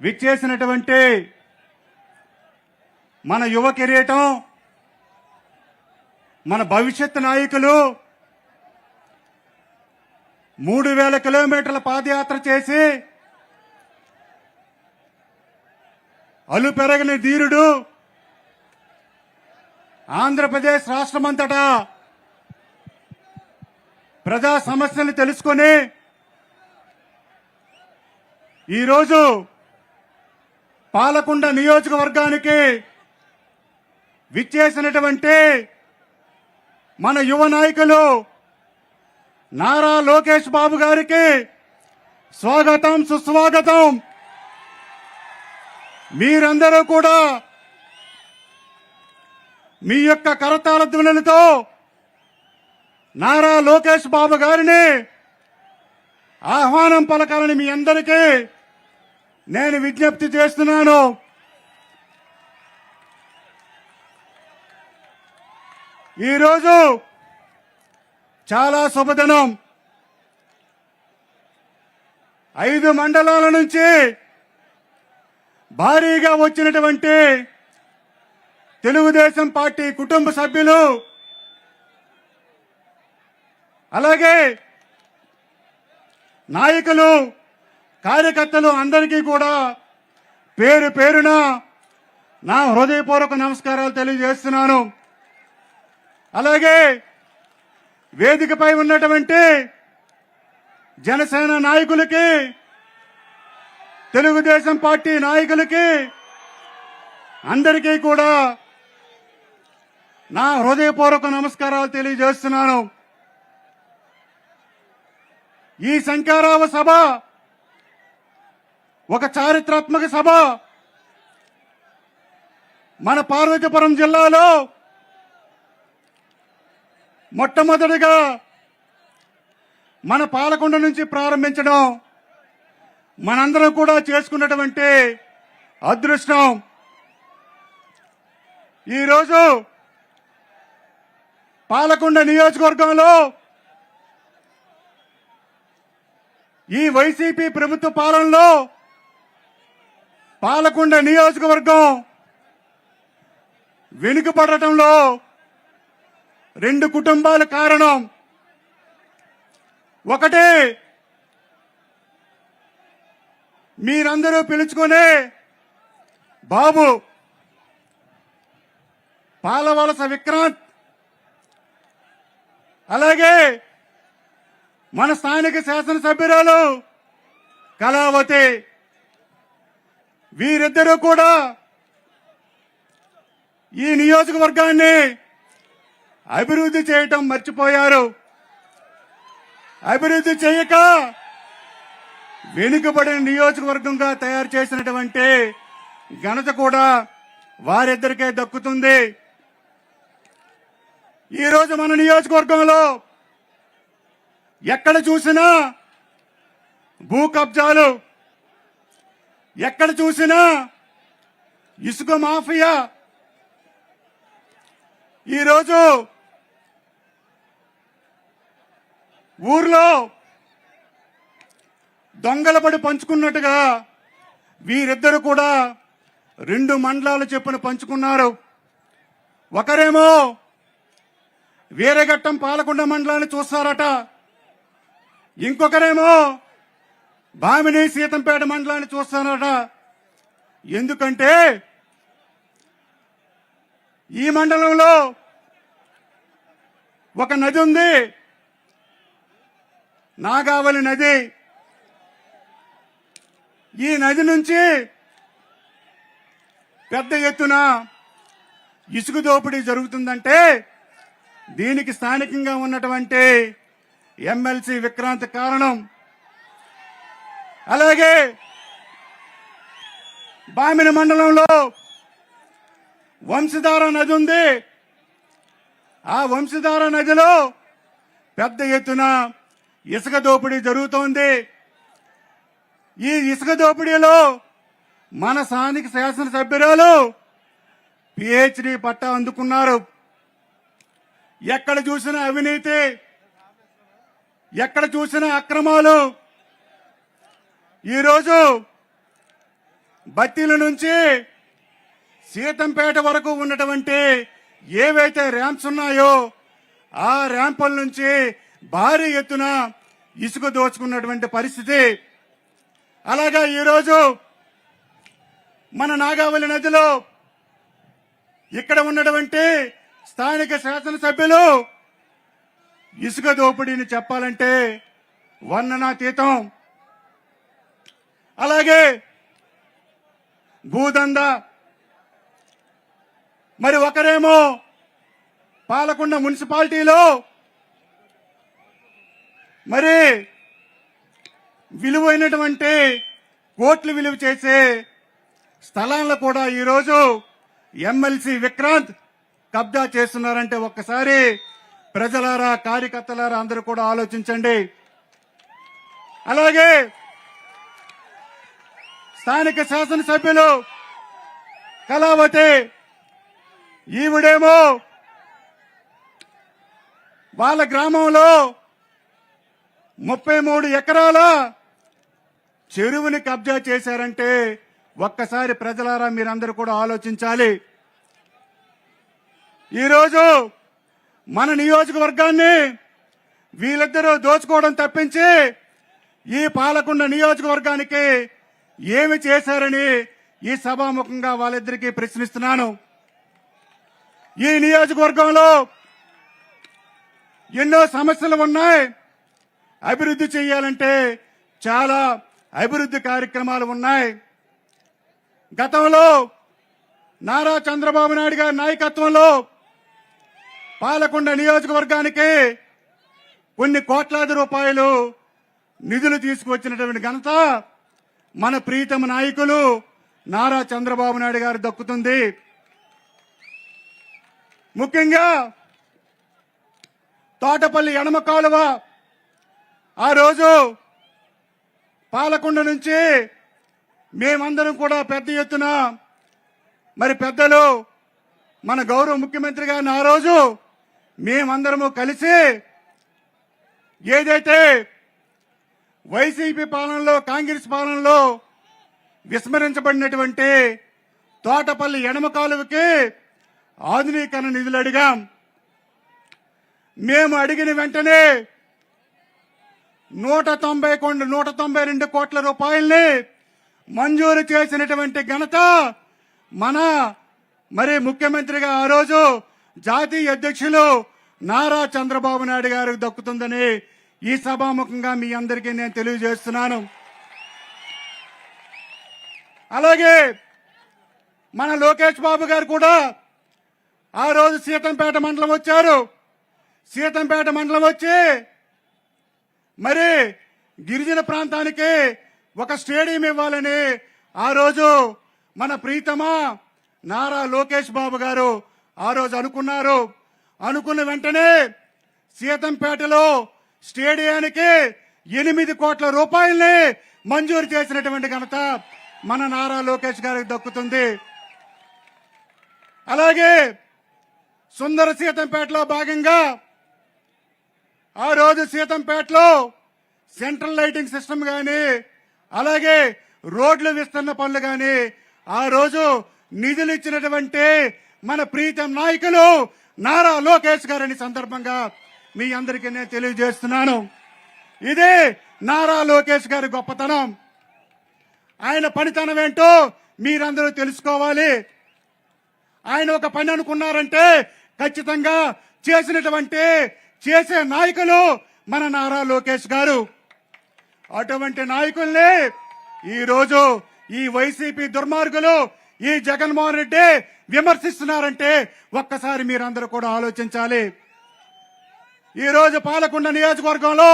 విచ్చేసినటువంటి మన యువ కిరీటం మన భవిష్యత్ నాయకులు మూడు వేల కిలోమీటర్ల పాదయాత్ర చేసి అలు పెరగని ధీరుడు ఆంధ్రప్రదేశ్ రాష్ట్రమంతటా ప్రజా సమస్యలు తెలుసుకొని ఈరోజు పాలకొండ నియోజకవర్గానికి విచ్చేసినటువంటి మన యువ నాయకులు నారా లోకేష్ బాబు గారికి స్వాగతం సుస్వాగతం. మీరందరూ కూడా మీ యొక్క కరతాళ ధ్వనులతో నారా లోకేష్ బాబు గారిని ఆహ్వానం పలకాలని మీ అందరికీ నేను విజ్ఞప్తి చేస్తున్నాను. ఈరోజు చాలా శుభదినం. ఐదు మండలాల నుంచి భారీగా వచ్చినటువంటి తెలుగుదేశం పార్టీ కుటుంబ సభ్యులు అలాగే నాయకులు కార్యకర్తలు అందరికీ కూడా పేరు పేరున నా హృదయపూర్వక నమస్కారాలు తెలియజేస్తున్నాను. అలాగే వేదికపై ఉన్నటువంటి జనసేన నాయకులకి తెలుగుదేశం పార్టీ నాయకులకి అందరికీ కూడా నా హృదయపూర్వక నమస్కారాలు తెలియజేస్తున్నాను. ఈ శంకారావ సభ ఒక చారిత్రాత్మక సభ మన పార్వతీపురం జిల్లాలో మొట్టమొదటిగా మన పాలకొండ నుంచి ప్రారంభించడం మనందరం కూడా చేసుకున్నటువంటి అదృష్టం. ఈరోజు పాలకొండ నియోజకవర్గంలో ఈ వైసీపీ ప్రభుత్వ పాలనలో పాలకొండ నియోజకవర్గం వెనుకబడటంలో రెండు కుటుంబాల కారణం. ఒకటి మీరందరూ పిలుచుకునే బాబు పాలవలస విక్రాంత్. అలాగే మన స్థానిక శాసనసభ్యురాలు కళావతి. వీరిద్దరూ కూడా ఈ నియోజకవర్గాన్ని అభివృద్ధి చేయటం మర్చిపోయారు. అభివృద్ధి చేయక వెనుకబడిన నియోజకవర్గంగా తయారు చేసినటువంటి ఘనత కూడా వారిద్దరికే దక్కుతుంది. ఈరోజు మన నియోజకవర్గంలో ఎక్కడ చూసినా భూ కబ్జాలు ఎక్కడ చూసినా ఇసుక మాఫియా. ఈరోజు ఊర్లో దొంగలబడి పంచుకున్నట్టుగా వీరిద్దరు కూడా రెండు మండలాలు చెప్పున పంచుకున్నారు. ఒకరేమో వీరఘట్టం పాలకొండ మండలాన్ని చూస్తారట. ఇంకొకరేమో భామిని సీతంపేట మండలాన్ని చూస్తానట. ఎందుకంటే ఈ మండలంలో ఒక నది ఉంది. నాగావళి నది. ఈ నది నుంచి పెద్ద ఎత్తున ఇసుక దోపిడీ జరుగుతుందంటే దీనికి స్థానికంగా ఉన్నటువంటి ఎమ్మెల్సీ విక్రాంత్ కారణం అలాగే బామిన మండలంలో వంశధార నది ఉంది. ఆ వంశధార నదిలో పెద్ద ఎత్తున ఇసుక దోపిడీ జరుగుతోంది. ఈ ఇసుక దోపిడీలో మన స్థానిక శాసనసభ్యురాలు పిహెచ్డి పట్టా అందుకున్నారు. ఎక్కడ చూసినా అవినీతి ఎక్కడ చూసినా అక్రమాలు ఈరోజు బత్తిల నుంచి సీతంపేట వరకు ఉన్నటువంటి ఏవైతే ర్యాంప్స్ ఉన్నాయో ఆ ర్యాంపుల నుంచి భారీ ఎత్తున ఇసుక దోచుకున్నటువంటి పరిస్థితి. అలాగా ఈరోజు మన నాగావళి నదిలో ఇక్కడ ఉన్నటువంటి స్థానిక శాసనసభ్యులు ఇసుక దోపిడీని చెప్పాలంటే వర్ణనాతీతం. అలాగే భూదంద మరి ఒకరేమో పాలకొండ మున్సిపాలిటీలో మరి విలువైనటువంటి కోట్లు విలువ చేసే స్థలాలను కూడా ఈరోజు ఎమ్మెల్సీ విక్రాంత్ కబ్జా చేస్తున్నారంటే ఒక్కసారి ప్రజలారా కార్యకర్తలారా అందరూ కూడా ఆలోచించండి. అలాగే స్థానిక శాసనసభ్యులు కళావతి ఈవిడేమో వాళ్ళ గ్రామంలో ముప్పై మూడు ఎకరాల చెరువుని కబ్జా చేశారంటే ఒక్కసారి ప్రజలారా మీరందరూ కూడా ఆలోచించాలి. ఈరోజు మన నియోజకవర్గాన్ని వీళ్ళిద్దరూ దోచుకోవడం తప్పించి ఈ పాలకొండ నియోజకవర్గానికి ఏమి చేశారని ఈ సభాముఖంగా వాళ్ళిద్దరికీ ప్రశ్నిస్తున్నాను. ఈ నియోజకవర్గంలో ఎన్నో సమస్యలు ఉన్నాయి. అభివృద్ధి చేయాలంటే చాలా అభివృద్ధి కార్యక్రమాలు ఉన్నాయి. గతంలో నారా చంద్రబాబు నాయుడు గారి నాయకత్వంలో పాలకొండ నియోజకవర్గానికి కొన్ని కోట్లాది రూపాయలు నిధులు తీసుకువచ్చినటువంటి ఘనత మన ప్రీతమ నాయకులు నారా చంద్రబాబు నాయుడు గారు దక్కుతుంది. ముఖ్యంగా తోటపల్లి ఎడమ కాలువ ఆ రోజు పాలకొండ నుంచి మేమందరం కూడా పెద్ద ఎత్తున మరి పెద్దలు మన గౌరవ ముఖ్యమంత్రి గారిని ఆ రోజు మేమందరము కలిసి ఏదైతే వైసీపీ పాలనలో కాంగ్రెస్ పాలనలో విస్మరించబడినటువంటి తోటపల్లి ఎడమ కాలువకి ఆధునీకరణ నిధులు అడిగాం. మేము అడిగిన వెంటనే నూట తొంభై కొండ నూట తొంభై రెండు కోట్ల రూపాయల్ని మంజూరు చేసినటువంటి ఘనత మన మరి ముఖ్యమంత్రిగా ఆ రోజు జాతీయ అధ్యక్షులు నారా చంద్రబాబు నాయుడు గారికి దక్కుతుందని ఈ సభాముఖంగా మీ అందరికీ నేను తెలియజేస్తున్నాను. అలాగే మన లోకేష్ బాబు గారు కూడా ఆ రోజు సీతంపేట మండలం వచ్చారు. సీతంపేట మండలం వచ్చి మరి గిరిజన ప్రాంతానికి ఒక స్టేడియం ఇవ్వాలని ఆ రోజు మన ప్రీతమ నారా లోకేష్ బాబు గారు ఆ రోజు అనుకున్నారు. అనుకున్న వెంటనే సీతంపేటలో స్టేడియానికి ఎనిమిది కోట్ల రూపాయల్ని మంజూరు చేసినటువంటి ఘనత మన నారా లోకేష్ గారికి దక్కుతుంది. అలాగే సుందర సీతంపేటలో భాగంగా ఆ రోజు సీతంపేటలో సెంట్రల్ లైటింగ్ సిస్టమ్ కానీ అలాగే రోడ్లు విస్తరణ పనులు కానీ ఆ రోజు నిధులు ఇచ్చినటువంటి మన ప్రీతం నాయకులు నారా లోకేష్ గారని సందర్భంగా మీ అందరికీ నేను తెలియజేస్తున్నాను. ఇది నారా లోకేష్ గారి గొప్పతనం. ఆయన పనితనం ఏంటో మీరందరూ తెలుసుకోవాలి. ఆయన ఒక పని అనుకున్నారంటే ఖచ్చితంగా చేసినటువంటి చేసే నాయకులు మన నారా లోకేష్ గారు. అటువంటి నాయకుల్ని ఈరోజు ఈ వైసీపీ దుర్మార్గులు ఈ జగన్మోహన్ రెడ్డి విమర్శిస్తున్నారంటే ఒక్కసారి మీరందరూ కూడా ఆలోచించాలి. ఈరోజు పాలకొండ నియోజకవర్గంలో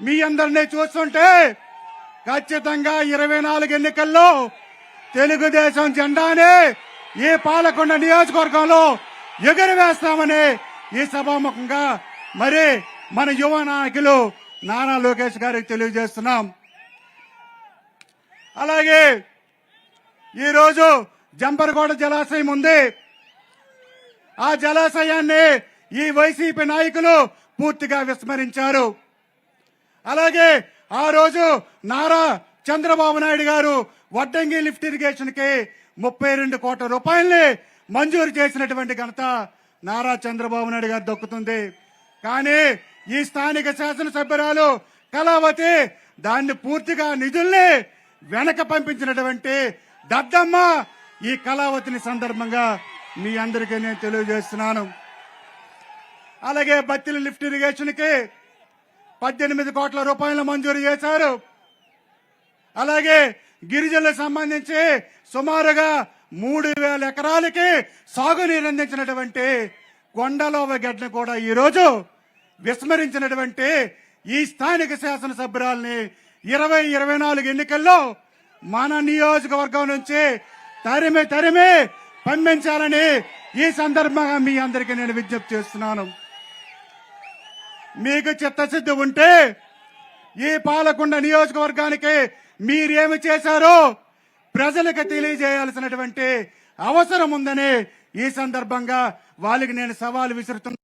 మీ అందరినీ చూస్తుంటే ఖచ్చితంగా ఇరవై నాలుగు ఎన్నికల్లో తెలుగుదేశం జెండానే ఈ పాలకొండ నియోజకవర్గంలో ఎగురవేస్తామని ఈ సభాముఖంగా మరి మన యువ నాయకులు నానా లోకేష్ గారికి తెలియజేస్తున్నాం. అలాగే ఈరోజు జంపరగోడ జలాశయం ఉంది. ఆ జలాశయాన్ని ఈ వైసీపీ నాయకులు పూర్తిగా విస్మరించారు. అలాగే ఆ రోజు నారా చంద్రబాబు నాయుడు గారు వడ్డంగి లిఫ్ట్ ఇరిగేషన్కి ముప్పై రెండు కోట్ల రూపాయల్ని మంజూరు చేసినటువంటి ఘనత నారా చంద్రబాబు నాయుడు గారు దక్కుతుంది. కానీ ఈ స్థానిక శాసనసభ్యురాలు కళావతి దాన్ని పూర్తిగా నిధుల్ని వెనక పంపించినటువంటి దద్దమ్మ ఈ కళావతిని సందర్భంగా మీ అందరికీ నేను తెలియజేస్తున్నాను. అలాగే బత్తిలి లిఫ్ట్ ఇరిగేషన్కి పద్దెనిమిది కోట్ల రూపాయలు మంజూరు చేశారు. అలాగే గిరిజనులకు సంబంధించి సుమారుగా మూడు వేల ఎకరాలకి సాగునీరు అందించినటువంటి కొండలోవ గడ్డను కూడా ఈరోజు విస్మరించినటువంటి ఈ స్థానిక శాసనసభ్యురాల్ని ఇరవై ఇరవై నాలుగు ఎన్నికల్లో మన నియోజకవర్గం నుంచి తరిమి తరిమి పంపించాలని ఈ సందర్భంగా మీ అందరికీ నేను విజ్ఞప్తి చేస్తున్నాను. మీకు చిత్తశుద్ధి ఉంటే ఈ పాలకొండ నియోజకవర్గానికి మీరేమి చేశారో ప్రజలకు తెలియజేయాల్సినటువంటి అవసరం ఉందని ఈ సందర్భంగా వాళ్ళకి నేను సవాలు విసురుతున్నా.